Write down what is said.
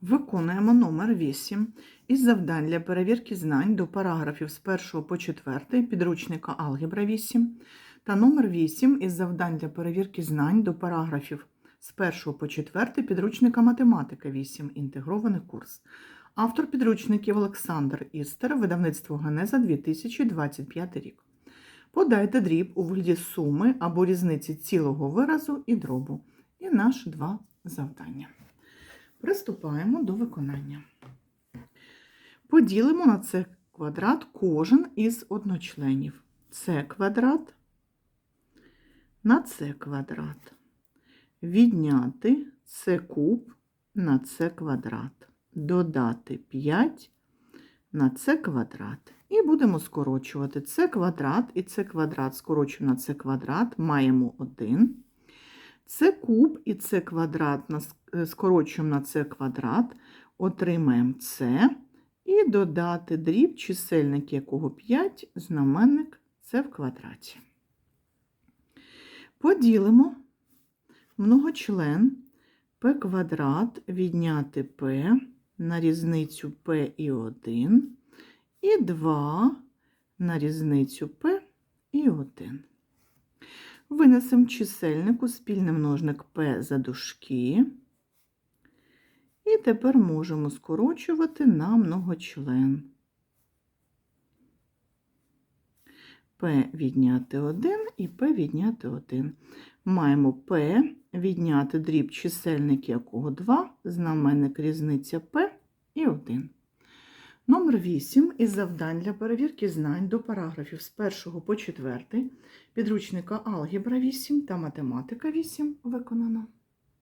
Виконуємо номер 8 із завдань для перевірки знань до параграфів з 1 по 4 підручника Алгебра 8 та номер 8 із завдань для перевірки знань до параграфів з 1 по 4 підручника Математика 8 інтегрований курс. Автор підручників Олександр Істер, видавництво Генеза 2025 рік. Подайте дріб у вигляді суми або різниці цілого виразу і дробу. І наші два завдання. Приступаємо до виконання. Поділимо на це квадрат кожен із одночленів. Це квадрат на це квадрат. Відняти це куб на це квадрат. Додати 5 на це квадрат. І будемо скорочувати це квадрат і це квадрат скорочуємо на це квадрат, маємо 1. Це куб і це квадрат е, скорочуємо на це квадрат, отримаємо це. І додати дріб, чисельник якого 5, знаменник це в квадраті. Поділимо многочлен p квадрат відняти p на різницю p і 1, і 2 на різницю p і 1. Винесемо чисельнику спільний множник p за дужки. І тепер можемо скорочувати на многочлен. P відняти 1 і P відняти 1. Маємо P відняти дріб чисельник якого 2, знаменник різниця P і 1. Номер 8 із завдань для перевірки знань до параграфів з 1 по 4 підручника Алгебра 8 та Математика 8 виконано.